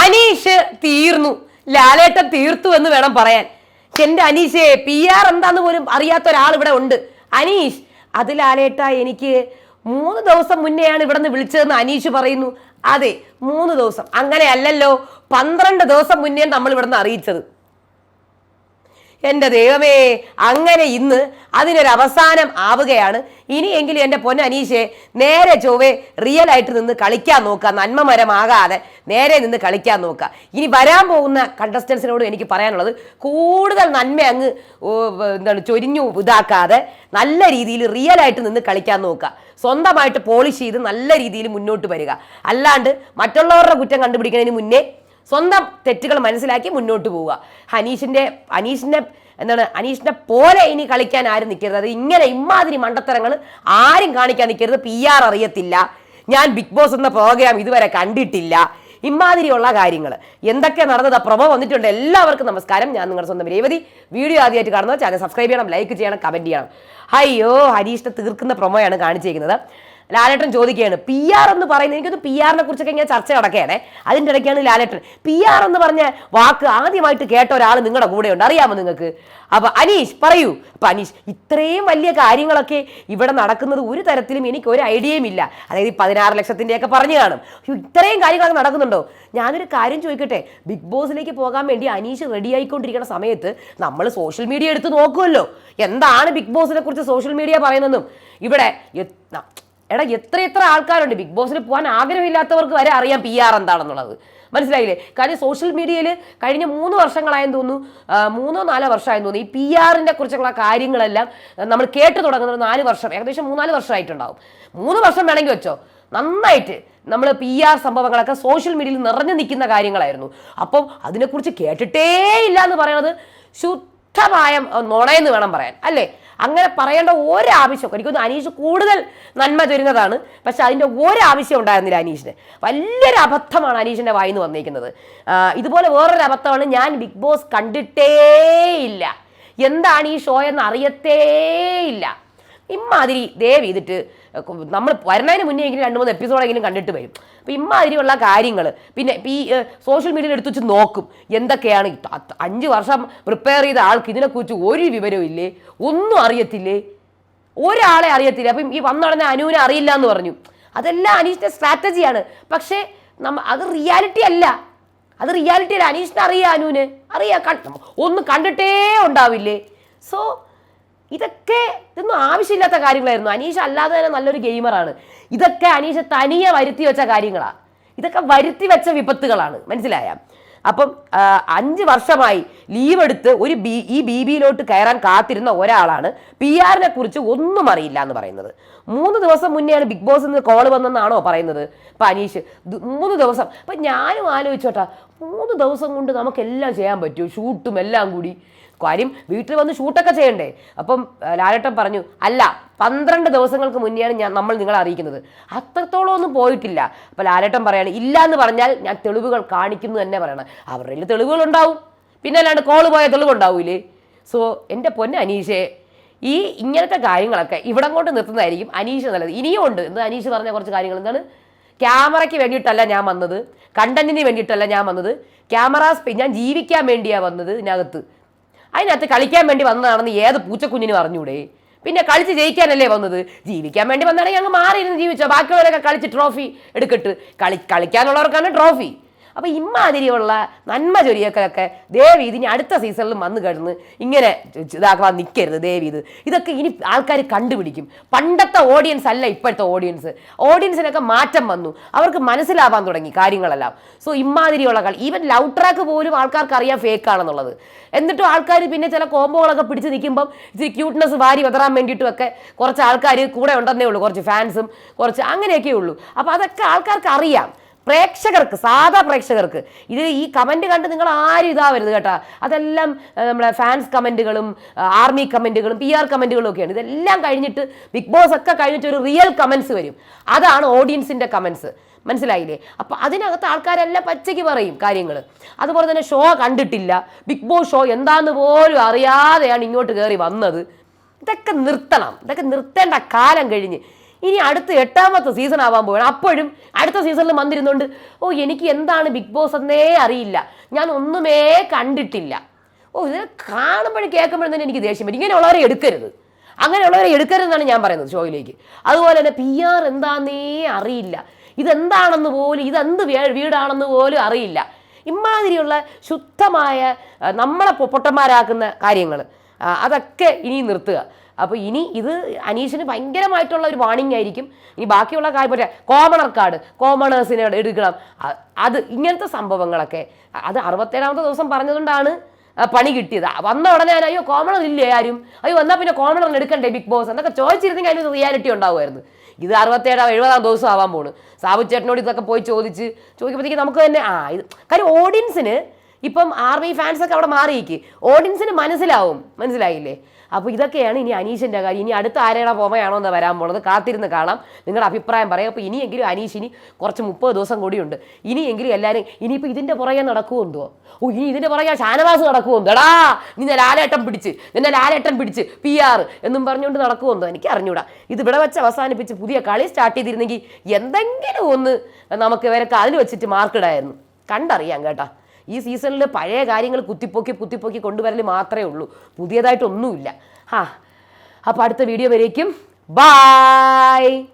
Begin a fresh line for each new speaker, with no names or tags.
അനീഷ് തീർന്നു. ലാലേട്ടൻ തീർത്തു എന്ന് വേണം പറയാൻ. എന്റെ അനീഷേ പി ആർ എന്താന്ന് പോലും അറിയാത്ത ഒരാൾ ഇവിടെ ഉണ്ട്. അനീഷ് അത് ലാലേട്ട എനിക്ക് മൂന്ന് ദിവസം മുന്നെയാണ് ഇവിടെ നിന്ന് വിളിച്ചതെന്ന് അനീഷ് പറയുന്നു. അതെ മൂന്ന് ദിവസം. അങ്ങനെയല്ലല്ലോ പന്ത്രണ്ട് ദിവസം മുന്നേ നമ്മൾ ഇവിടെ നിന്ന് അറിയിച്ചത്. എന്റെ ദൈവമേ അങ്ങനെ ഇന്ന് അതിനൊരു അവസാനം ആവുകയാണ്. ഇനിയെങ്കിലും എന്റെ പൊന്നനീഷെ നേരെ ചൊവ്വെ റിയൽ ആയിട്ട് നിന്ന് കളിക്കാൻ നോക്കുക നന്മമരമാകാതെ നേരെ നിന്ന് കളിക്കാൻ നോക്കുക. ഇനി വരാൻ പോകുന്ന കണ്ടസ്റ്റൻസിനോട് എനിക്ക് പറയാനുള്ളത് കൂടുതൽ നന്മ അങ്ങ് എന്താണ് ചൊരിഞ്ഞു ഇതാക്കാതെ നല്ല രീതിയിൽ റിയൽ ആയിട്ട് നിന്ന് കളിക്കാൻ നോക്കുക. സ്വന്തമായിട്ട് പോളിഷ് ചെയ്ത് നല്ല രീതിയിൽ മുന്നോട്ട് വരിക. അല്ലാണ്ട് മറ്റുള്ളവരുടെ കുറ്റം കണ്ടുപിടിക്കുന്നതിന് മുന്നേ സ്വന്തം തെറ്റുകൾ മനസ്സിലാക്കി മുന്നോട്ട് പോവുക. ഹനീഷിന്റെ അനീഷിന്റെ എന്താണ് അനീഷിന്റെ പോലെ ഇനി കളിക്കാൻ ആരും നിൽക്കരുത്. അത് ഇങ്ങനെ ഇമാതിരി മണ്ടത്തരങ്ങൾ ആരും കാണിക്കാൻ നിൽക്കരുത്. പി ആർ അറിയത്തില്ല. ഞാൻ ബിഗ് ബോസ് എന്ന പ്രോഗ്രാം ഇതുവരെ കണ്ടിട്ടില്ല. ഇമാതിരിയുള്ള കാര്യങ്ങൾ. എന്തൊക്കെ നടന്നത്? പ്രഭ വന്നിട്ടുണ്ട്. എല്ലാവർക്കും നമസ്കാരം. ഞാൻ നിങ്ങളുടെ സ്വന്തം രേവതി. വീഡിയോ ആദ്യമായിട്ട് കാണുന്നത് ചാനൽ സബ്സ്ക്രൈബ് ചെയ്യണം ലൈക്ക് ചെയ്യണം കമന്റ് ചെയ്യണം. അയ്യോ ഹരീഷിനെ തീർക്കുന്ന പ്രൊമോയാണ് കാണിച്ചിരിക്കുന്നത്. ലാലേട്ടൻ ചോദിക്കുകയാണ്. പി ആർ എന്ന് പറയുന്നത് എനിക്കൊന്ന് പി ആറിനെ കുറിച്ചൊക്കെ ഇങ്ങനെ ചർച്ച നടക്കുകയാണ്. അതിന്റെ ഇടയ്ക്കാണ് ലാലേട്ടൻ. പി ആർ എന്ന് പറഞ്ഞ വാക്ക് ആദ്യമായിട്ട് കേട്ട ഒരാൾ നിങ്ങളുടെ കൂടെയുണ്ട്. അറിയാമോ നിങ്ങൾക്ക്? അപ്പൊ അനീഷ് പറയൂ. അപ്പൊ അനീഷ് ഇത്രയും വലിയ കാര്യങ്ങളൊക്കെ ഇവിടെ നടക്കുന്നത് ഒരു തരത്തിലും എനിക്ക് ഒരു ഐഡിയയും ഇല്ല. അതായത് ഈ പതിനാറ് ലക്ഷത്തിന്റെയൊക്കെ പറഞ്ഞു കാണും. ഇത്രയും കാര്യങ്ങളൊക്കെ നടക്കുന്നുണ്ടോ? ഞാനൊരു കാര്യം ചോദിക്കട്ടെ. ബിഗ് ബോസിലേക്ക് പോകാൻ വേണ്ടി അനീഷ് റെഡി ആയിക്കൊണ്ടിരിക്കുന്ന സമയത്ത് നമ്മൾ സോഷ്യൽ മീഡിയ എടുത്ത് നോക്കുമല്ലോ. എന്താണ് ബിഗ് ബോസിനെ കുറിച്ച് സോഷ്യൽ മീഡിയ പറയുന്നതെന്നും? ഇവിടെ എടാ എത്ര എത്ര ആൾക്കാരുണ്ട്? ബിഗ് ബോസിൽ പോകാൻ ആഗ്രഹമില്ലാത്തവർക്ക് വരെ അറിയാം പി ആർ എന്താണെന്നുള്ളത്. മനസ്സിലായില്ലേ? കാര്യം സോഷ്യൽ മീഡിയയിൽ കഴിഞ്ഞ മൂന്ന് വർഷങ്ങളായെന്ന് തോന്നുന്നു മൂന്നോ നാലോ വർഷമായെന്ന് തോന്നുന്നു ഈ പി ആറിന്റെ കുറിച്ചുള്ള കാര്യങ്ങളെല്ലാം നമ്മൾ കേട്ട് തുടങ്ങുന്നത് നാല് വർഷം ഏകദേശം മൂന്നാൽ വർഷമായിട്ടുണ്ടാവും. മൂന്ന് വർഷം വേണമെങ്കിൽ വെച്ചോ. നന്നായിട്ട് നമ്മൾ പി ആർ സംഭവങ്ങളൊക്കെ സോഷ്യൽ മീഡിയയിൽ നിറഞ്ഞു നിൽക്കുന്ന കാര്യങ്ങളായിരുന്നു. അപ്പം അതിനെക്കുറിച്ച് കേട്ടിട്ടേ ഇല്ല എന്ന് പറയുന്നത് ശുദ്ധമായ നുണയെന്ന് വേണം പറയാൻ അല്ലേ? അങ്ങനെ പറയേണ്ട ഒരാവശ്യം എനിക്കൊന്ന് അനീഷ് കൂടുതൽ നന്മ തരുന്നതാണ് പക്ഷെ അതിന്റെ ഒരാവശ്യം ഉണ്ടായിരുന്നില്ല അനീഷിന്. വലിയൊരു അബദ്ധമാണ് അനീഷിന്റെ വായിന്ന് വന്നിരിക്കുന്നത് ഇതുപോലെ വേറൊരു അബദ്ധമാണ് ഞാൻ ബിഗ് ബോസ് കണ്ടിട്ടേ ഇല്ല എന്താണ് ഈ ഷോ എന്ന് അറിയത്തേ ഇല്ല ഇമ്മാതിരി ദയവ് ചെയ്തിട്ട് നമ്മൾ വരുന്നതിന് മുന്നേ എങ്കിലും രണ്ട് മൂന്ന് എപ്പിസോഡെങ്കിലും കണ്ടിട്ട് വരും. അപ്പം ഇമ്മാതിരിയുള്ള കാര്യങ്ങൾ പിന്നെ ഈ സോഷ്യൽ മീഡിയയിൽ എടുത്തു വെച്ച് നോക്കും. എന്തൊക്കെയാണ് അഞ്ച് വർഷം പ്രിപ്പയർ ചെയ്ത ആൾക്ക് ഇതിനെക്കുറിച്ച് ഒരു വിവരവും ഇല്ലേ? ഒന്നും അറിയത്തില്ലേ? ഒരാളെ അറിയത്തില്ല. അപ്പം ഈ വന്നു നടന്ന അനുവിനെ അറിയില്ല എന്ന് പറഞ്ഞു. അതെല്ലാം അനീഷിന്റെ സ്ട്രാറ്റജിയാണ് പക്ഷേ നമ്മ അത് റിയാലിറ്റി അല്ല. അത് റിയാലിറ്റി അല്ല. അനീഷിനെ അറിയാം അനുവിന് അറിയാം. ഒന്ന് കണ്ടിട്ടേ ഉണ്ടാവില്ലേ? സോ ഇതൊക്കെ ഇതൊന്നും ആവശ്യമില്ലാത്ത കാര്യങ്ങളായിരുന്നു. അനീഷ് അല്ലാതെ തന്നെ നല്ലൊരു ഗെയിമറാണ്. ഇതൊക്കെ അനീഷ് തനിയെ വരുത്തി വെച്ച കാര്യങ്ങളാണ് ഇതൊക്കെ വരുത്തി വെച്ച വിപത്തുകളാണ്. മനസ്സിലായ? അപ്പം അഞ്ച് വർഷമായി ലീവ് എടുത്ത് ഒരു ബി ഈ ബി ബിയിലോട്ട് കയറാൻ കാത്തിരുന്ന ഒരാളാണ് പി ആറിനെ കുറിച്ച് ഒന്നും അറിയില്ല എന്ന് പറയുന്നത്. മൂന്ന് ദിവസം മുന്നെയാണ് ബിഗ് ബോസ് നിന്ന് കോൾ വന്നെന്നാണോ പറയുന്നത്? ഇപ്പം അനീഷ് മൂന്ന് ദിവസം. അപ്പം ഞാനും ആലോചിച്ചോട്ടാ മൂന്ന് ദിവസം കൊണ്ട് നമുക്കെല്ലാം ചെയ്യാൻ പറ്റുമോ ഷൂട്ടും എല്ലാം കൂടി. കാര്യം വീട്ടിൽ വന്ന് ഷൂട്ടൊക്കെ ചെയ്യണ്ടേ? അപ്പം ലാലേട്ടൻ പറഞ്ഞു അല്ല പന്ത്രണ്ട് ദിവസങ്ങൾക്ക് മുന്നെയാണ് ഞാൻ നമ്മൾ നിങ്ങളെ അറിയിക്കുന്നത്. അത്രത്തോളം ഒന്നും പോയിട്ടില്ല. അപ്പം ലാലേട്ടൻ പറയാണ് ഇല്ല എന്ന് പറഞ്ഞാൽ ഞാൻ തെളിവുകൾ കാണിക്കുന്നു തന്നെ പറയണം. അവരുടെ തെളിവുകൾ ഉണ്ടാവും പിന്നെ അല്ലാണ്ട് കോൾ പോയ തെളിവുണ്ടാവൂലേ? സോ എന്റെ പൊന്നെ അനീഷേ ഈ ഇങ്ങനത്തെ കാര്യങ്ങളൊക്കെ ഇവിടം കൊണ്ട് നിർത്തുന്നതായിരിക്കും അനീഷ് നല്ലത്. ഇനിയും ഉണ്ട്. എന്താ അനീഷ് പറഞ്ഞ കുറച്ച് കാര്യങ്ങൾ എന്താണ്? ക്യാമറയ്ക്ക് വേണ്ടിയിട്ടല്ല ഞാൻ വന്നത്. കണ്ടന്റിന് വേണ്ടിയിട്ടല്ല ഞാൻ വന്നത്. ക്യാമറ ഞാൻ ജീവിക്കാൻ വേണ്ടിയാണ് വന്നത് ഇതിനകത്ത്. അതിനകത്ത് കളിക്കാൻ വേണ്ടി വന്നതാണെന്ന് ഏത് പൂച്ചക്കുഞ്ഞിനും അറിഞ്ഞൂടെ? പിന്നെ കളിച്ച് ജയിക്കാനല്ലേ വന്നത്? ജീവിക്കാൻ വേണ്ടി വന്നാണെങ്കിൽ ഞങ്ങൾ മാറിയിരുന്ന് ജീവിച്ചോ. ബാക്കിയുള്ളവരൊക്കെ കളിച്ച് ട്രോഫി എടുക്കട്ട്. കളി കളിക്കാനുള്ളവർക്കാണ് ട്രോഫി അപ്പോൾ ഇമ്മാതിരിയുള്ള നന്മ ചൊരിയക്കലൊക്കെ ദേവി ഇതിനി അടുത്ത സീസണിലും വന്നു കിടന്ന് ഇങ്ങനെ ഇതാക്കാൻ നിൽക്കരുത് ദേവി ഇത്. ഇതൊക്കെ ഇനി ആൾക്കാർ കണ്ടുപിടിക്കും. പണ്ടത്തെ ഓഡിയൻസ് അല്ല ഇപ്പോഴത്തെ ഓഡിയൻസ് ഓഡിയൻസിനൊക്കെ മാറ്റം വന്നു. അവർക്ക് മനസ്സിലാവാൻ തുടങ്ങി കാര്യങ്ങളെല്ലാം. സോ ഇമ്മാതിരിയുള്ള കളി ഈവൻ ലവ് ട്രാക്ക് പോലും ആൾക്കാർക്ക് അറിയാൻ ഫേക്ക് ആണെന്നുള്ളത്. എന്നിട്ടും ആൾക്കാർ പിന്നെ ചില കോംബോകളൊക്കെ പിടിച്ച് നിൽക്കുമ്പം ഇച്ചിരി ക്യൂട്ട്നെസ് വാരി വെതറാൻ വേണ്ടിയിട്ടുമൊക്കെ കുറച്ച് ആൾക്കാർ കൂടെ ഉണ്ടെന്നേ ഉള്ളൂ. കുറച്ച് ഫാൻസും കുറച്ച് അങ്ങനെയൊക്കെ ഉള്ളൂ. അപ്പോൾ അതൊക്കെ ആൾക്കാർക്ക് അറിയാം. പ്രേക്ഷകർക്ക് സാധാ പ്രേക്ഷകർക്ക്. ഇത് ഈ കമന്റ് കണ്ട് നിങ്ങൾ ആരും ഇതാവരുത് കേട്ടോ. അതെല്ലാം നമ്മളെ ഫാൻസ് കമന്റുകളും ആർമി കമന്റുകളും പി ആർ കമന്റുകളും ഒക്കെയാണ്. ഇതെല്ലാം കഴിഞ്ഞിട്ട് ബിഗ് ബോസ് ഒക്കെ കഴിഞ്ഞിട്ട് ഒരു റിയൽ കമൻസ് വരും. അതാണ് ഓഡിയൻസിന്റെ കമൻസ് മനസ്സിലായില്ലേ? അപ്പോൾ അതിനകത്ത് ആൾക്കാരെല്ലാം പച്ചയ്ക്ക് പറയും കാര്യങ്ങൾ അതുപോലെ തന്നെ ഷോ കണ്ടിട്ടില്ല. ബിഗ് ബോസ് ഷോ എന്താന്ന് പോലും അറിയാതെയാണ് ഇങ്ങോട്ട് കയറി വന്നത്. ഇതൊക്കെ നിർത്തണം. ഇതൊക്കെ നിർത്തേണ്ട കാലം കഴിഞ്ഞ്. ഇനി അടുത്ത എട്ടാമത്തെ സീസൺ ആവാൻ പോവുകയാണ് അപ്പോഴും അടുത്ത സീസണിൽ വന്നിരുന്നുകൊണ്ട് ഓ എനിക്ക് എന്താണ് ബിഗ് ബോസ് എന്നേ അറിയില്ല. ഞാൻ ഒന്നുമേ കണ്ടിട്ടില്ല. ഓ ഇത് കാണുമ്പോഴും കേൾക്കുമ്പോഴും തന്നെ എനിക്ക് ദേഷ്യം വരും. ഇങ്ങനെയുള്ളവരെ എടുക്കരുത്. അങ്ങനെയുള്ളവരെ എടുക്കരുതെന്നാണ് ഞാൻ പറയുന്നത് ഷോയിലേക്ക്. അതുപോലെ തന്നെ പി ആർ എന്താന്നേ അറിയില്ല. ഇതെന്താണെന്ന് പോലും ഇതെന്ത് വീടാണെന്ന് പോലും അറിയില്ല. ഇമാതിരിയുള്ള ശുദ്ധമായ നമ്മളെ പൊട്ടന്മാരാക്കുന്ന കാര്യങ്ങൾ അതൊക്കെ ഇനി നിർത്തുക. അപ്പോൾ ഇനി ഇത് അനീഷിന് ഭയങ്കരമായിട്ടുള്ള ഒരു വാണിംഗ് ആയിരിക്കും. ഇനി ബാക്കിയുള്ള കാര്യം പറ്റാ കോമണർ കാർഡ് കോമണേഴ്സിനെ എടുക്കണം. അത് ഇങ്ങനത്തെ സംഭവങ്ങളൊക്കെ. അത് അറുപത്തേഴാമത്തെ ദിവസം പറഞ്ഞതുകൊണ്ടാണ് പണി കിട്ടിയത്. വന്ന ഉടനെ ഞാൻ, അയ്യോ കോമണർ ഇല്ലേ ആരും? അയ്യോ വന്നാൽ പിന്നെ കോമണറിന് എടുക്കണ്ടേ ബിഗ് ബോസ് എന്നൊക്കെ ചോദിച്ചിരുന്നെങ്കിൽ അതിന് റിയാലിറ്റി ഉണ്ടാവുമായിരുന്നു. ഇത് അറുപത്തേഴാം എഴുപതാം ദിവസം ആവാൻ പോണ്. സാബു ചേട്ടനോട് ഇതൊക്കെ പോയി ചോദിച്ച് ചോദിക്കുമ്പോഴത്തേക്ക് നമുക്ക് തന്നെ ആ ഇത് കാര്യം ഓഡിയൻസിന് ഇപ്പം ആർമി ഫാൻസ് ഒക്കെ അവിടെ മാറിയിക്ക് ഓഡിയൻസിന് മനസ്സിലാവും. മനസ്സിലായില്ലേ? അപ്പോൾ ഇതൊക്കെയാണ് ഇനി അനീഷിന്റെ കാര്യം. ഇനി അടുത്ത ആരേടെ പോമയാണോ എന്ന് വരാൻ പോണത്? കാത്തിരുന്ന് കാണാം. നിങ്ങളുടെ അഭിപ്രായം പറയാം. അപ്പോൾ ഇനിയെങ്കിലും അനീഷ് ഇനി കുറച്ച് മുപ്പത് ദിവസം കൂടിയുണ്ട്. ഇനിയെങ്കിലും എല്ലാവരും ഇനിയിപ്പോൾ ഇതിന്റെ പുറകെ നടക്കുമെന്തോ ഓ ഇനി ഇതിന്റെ പുറകെ ഷാനവാസ് നടക്കുമെന്തോ എടാ നിന്നെ ലാലേട്ടൻ പിടിച്ച് നിന്നെ ലാലേട്ടൻ പിടിച്ച് പി ആർ എന്നും പറഞ്ഞുകൊണ്ട് നടക്കുമെന്തോ എനിക്ക് അറിഞ്ഞൂടാ. ഇത് ഇവിടെ വെച്ച് അവസാനിപ്പിച്ച് പുതിയ കളി സ്റ്റാർട്ട് ചെയ്തിരുന്നെങ്കിൽ എന്തെങ്കിലും ഒന്ന് നമുക്ക് ഇവരൊക്കെ അതിൽ വെച്ചിട്ട് മാർക്കിടായിരുന്നു കണ്ടറിയാം കേട്ടാ. ഈ സീസണിൽ പഴയ കാര്യങ്ങൾ കുത്തിപ്പൊക്കി കുത്തിപ്പൊക്കി കൊണ്ടുവരൽ മാത്രമേ ഉള്ളൂ. പുതിയതായിട്ടൊന്നുമില്ല. ആ അപ്പോൾ അടുത്ത വീഡിയോ വരേക്കും. ബായ്